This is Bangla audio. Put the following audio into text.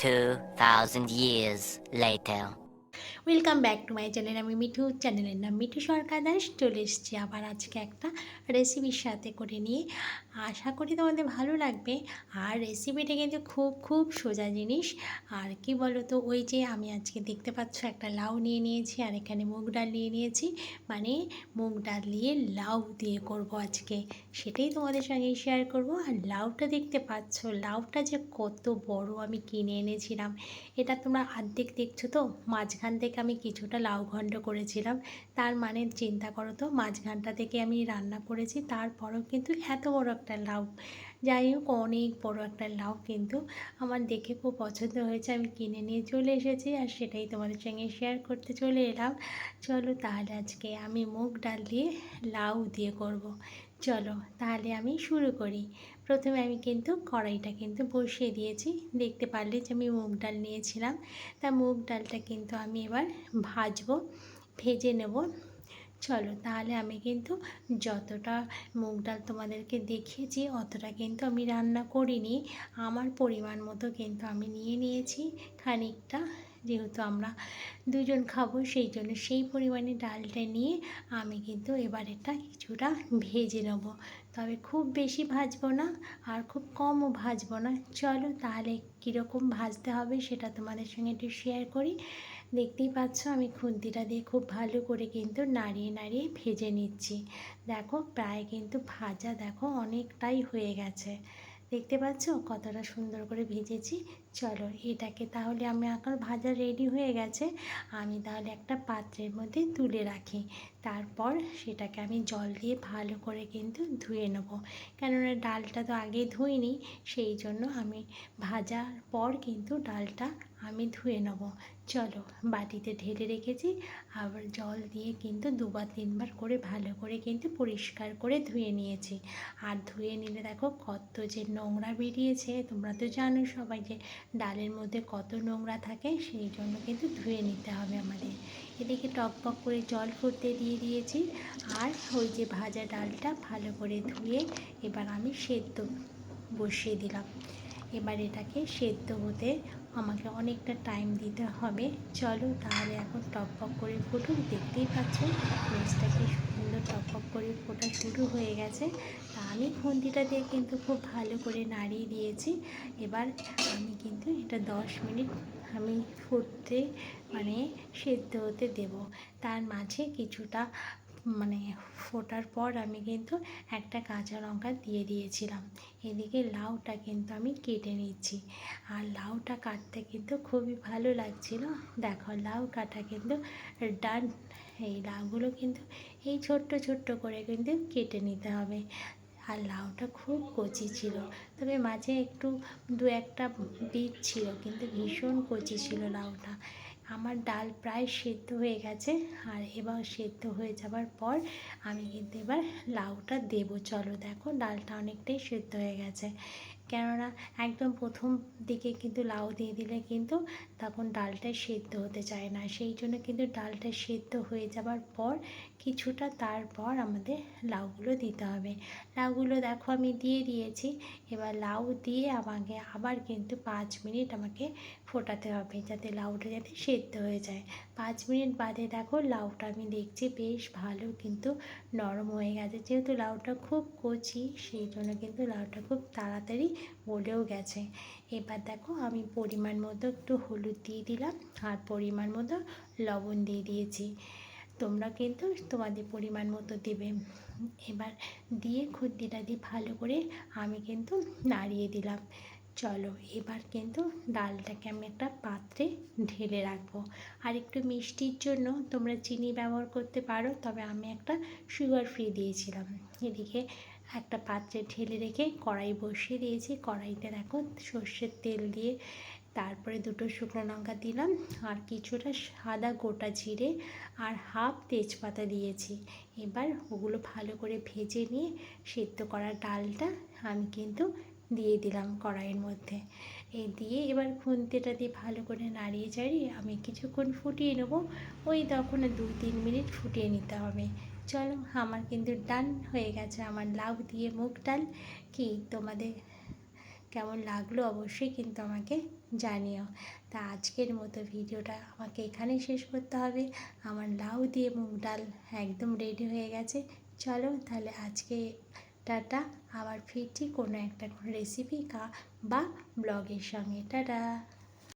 2,000 years later. Welcome back to my channel আমি মিঠু চ্যানেলের নাম মিঠু সরকার দাস চলে এসেছি আবার আজকে একটা রেসিপির সাথে করে নিয়ে। আশা করি তোমাদের ভালো লাগবে। আর রেসিপিটা কিন্তু খুব খুব সোজা জিনিস। আর কি বলো তো ওই যে আমি আজকে দেখতে পাচ্ছ, একটা লাউ নিয়ে নিয়েছি আর এখানে মুগ ডাল নিয়ে নিয়েছি। মানে মুগ ডাল দিয়ে লাউ দিয়ে করব আজকে। সেটাই তোমাদের সঙ্গে শেয়ার করব। আর লাউটা দেখতে পাচ্ছ, লাউটা যে কত বড় আমি কিনে এনেছিলাম। এটা তোমরা অর্ধেক দেখছ তো? মাঝখান থেকে আমি কিছুটা লাউ ঘণ্ট করেছিলাম। তার মানে চিন্তা করো তো, মাঝখানটা থেকে আমি রান্না করেছি, তারপরেও কিন্তু এত বড় একটা লাউ। যাই হোক, অনেক বড় একটা লাউ কিন্তু আমার দেখে খুব পছন্দ হয়েছে, আমি কিনে নিয়ে চলে এসেছি আর সেটাই তোমাদের সঙ্গে শেয়ার করতে চলে এলাম। চলো তাহলে আজকে আমি মুগ ডাল দিয়ে লাউ দিয়ে করব। চলো তাহলে আমি শুরু করি। প্রথমে আমি কিন্তু কড়াইটা কিন্তু বসিয়ে দিয়েছি। দেখতে পারলে যে আমি মুগ ডাল নিয়েছিলাম। তা মুগ ডালটা কিন্তু আমি এবার ভাজবো, ভেজে নেব। চলো, তাহলে আমি কিন্তু যতটা মুগ ডাল তোমাদেরকে দেখিয়েছি, অতটা কিন্তু আমি রান্না করিনি। আমার পরিমাণ মতো কিন্তু আমি নিয়ে নিয়েছি খানিকটা। যেহেতু আমরা দুজন খাব, সেই জন্য সেই পরিমাণে ডালটা নিয়ে আমি কিন্তু এবার এটা কিছুটা ভেজে নেব। তবে খুব বেশি ভাজবো না আর খুব কমও ভাজবো না। চলো তাহলে কীরকম ভাজতে হবে সেটা তোমাদের সঙ্গে একটু শেয়ার করি। দেখতেই পাচ্ছ আমি খুন্তিটা দিয়ে খুব ভালো করে কিন্তু নাড়িয়ে নাড়িয়ে ভেজে নিচ্ছি। দেখো প্রায় কিন্তু ভাজা দেখো অনেকটাই হয়ে গেছে। দেখতে পাচ্ছ কতটা সুন্দর করে ভেজেছি। চলো এটাকে তাহলে আমি এখন ভাজা রেডি হয়ে গেছে। আমি তাহলে একটা পাত্রের মধ্যে তুলে রাখি। তারপর সেটাকে আমি জল দিয়ে ভালো করে কিন্তু ধুয়ে নেব। কেননা ডালটা তো আগে ধুইনি, সেই জন্য আমি ভাজার পর কিন্তু ডালটা আমি ধুয়ে নেব। চলো বাটিতে ঢেলে রেখেছি। আবার জল দিয়ে কিন্তু দুবার তিনবার করে ভালো করে কিন্তু পরিষ্কার করে ধুয়ে নিয়েছি। আর ধুয়ে নিলে দেখো কত যে নোংরা বেরিয়েছে। তোমরা তো জানো সবাই যে ডালের মধ্যে কত নোংরা থাকে সেই জন্য কিন্তু ধুয়ে নিতে হবে আমাদের। এদিকে টকবক করে জল ফুটতে দিয়ে দিয়েছি। আর ওই যে ভাজা ডালটা ভালো করে ধুয়ে এবার আমি সেদ্ধ বসিয়ে দিলাম। এবার এটাকে সেদ্ধ হতে আমাকে অনেকটা টাইম দিতে হবে। চলো তাহলে এখন টকবক করে ফুটুক, দেখতেই পাচ্ছ রোজটা কি সুন্দর টকবক করে ফোটা শুরু হয়ে গেছে। তা আমি খুন্তিটা দিয়ে কিন্তু খুব ভালো করে নাড়িয়ে দিয়েছি। এবার আমি কিন্তু এটা দশ মিনিট আমি ফুটতে মানে সেদ্ধ হতে দেব। তার মাঝে কিছুটা মানে ফোটার পর আমি কিন্তু একটা কাঁচা লঙ্কা দিয়ে দিয়েছিলাম। এদিকে লাউটা কিন্তু আমি কেটে নিচ্ছি। আর লাউটা কাটতে কিন্তু খুবই ভালো লাগছিল। দেখো, লাউ কাটা কিন্তু ডান, এই লাউগুলো কিন্তু এই ছোট্ট ছোট্ট করে কিন্তু কেটে নিতে হবে। আর লাউটা খুব কচি ছিল। তবে মাঝে একটু দু একটা বীজ ছিল, কিন্তু ভীষণ কচি ছিল লাউটা। আমার ডাল প্রায় সেদ্ধ হয়ে গেছে, আর এবার সেদ্ধ হয়ে যাবার পর আমি কিন্তু এবার লাউটা দেবো। চলো দেখো, ডালটা অনেকটাই সেদ্ধ হয়ে গেছে। কেননা একদম প্রথম দিকে কিন্তু লাউ দিয়ে দিলে কিন্তু তখন ডালটা সেদ্ধ হতে চায় না। সেই জন্য কিন্তু ডালটা সেদ্ধ হয়ে যাবার পর কিছুটা তারপর আমাদের লাউগুলো দিতে হবে। লাউগুলো দেখো আমি দিয়ে দিয়েছি। এবার লাউ দিয়ে আমাকে আবার কিন্তু পাঁচ মিনিট আমাকে ফোটাতে হবে যাতে লাউটা যাতে সেদ্ধ হয়ে যায়। পাঁচ মিনিট বাদে দেখো লাউটা আমি দেখছি বেশ ভালো কিন্তু নরম হয়ে গেছে। যেহেতু লাউটা খুব কচি, সেই জন্য কিন্তু লাউটা খুব তাড়াতাড়ি গলেও গেছে। এবার দেখো আমি পরিমাণ মতো একটু হলুদ দিয়ে দিলাম আর পরিমাণ মতো লবণ দিয়ে দিয়েছি। তোমরা কিন্তু তোমাদের পরিমাণ মতো দেবে। এবার দিয়ে খুদ্দিটা দিয়ে ভালো করে আমি কিন্তু নাড়িয়ে দিলাম। চলো এবার কিন্তু ডালটাকে আমি একটা পাত্রে ঢেলে রাখব। আর একটু মিষ্টির জন্য তোমরা চিনি ব্যবহার করতে পারো, তবে আমি একটা সুগার ফ্রি দিয়েছিলাম। এদিকে একটা পাত্রে ঢেলে রেখে কড়াই বসিয়ে দিয়েছি। কড়াইতে দেখো সর্ষের তেল দিয়ে তারপরে দুটো শুকনো লঙ্কা দিলাম আর কিছুটা সাদা গোটা জিরে আর হাফ তেজপাতা দিয়েছি। এবার ওগুলো ভালো করে ভেজে নিয়ে সেদ্ধ করা ডালটা আমি কিন্তু দিয়ে দিলাম কড়াইয়ের মধ্যে। এই দিয়ে এবার খুন্তিটা দিয়ে ভালো করে নাড়িয়ে চাড়িয়ে আমি কিছুক্ষণ ফুটিয়ে নেব। ওই তখন দু তিন মিনিট ফুটিয়ে নিতে হবে। চলো, আমার কিন্তু ডান হয়ে গেছে। আমার লাউ দিয়ে মুগ ডাল। কি তোমাদের কেমন লাগল অবশ্যই কিন্তু আমাকে জানিও। তা আজকের মতো ভিডিওটা আমাকে এখানেই শেষ করতে হবে। আমার লাউ দিয়ে মুগ ডাল একদম রেডি হয়ে গেছে। চলো তাহলে আজকে টাটা। আবার ফিরছি কোনো একটা রেসিপি কা বা ব্লগের সঙ্গে। টাটা!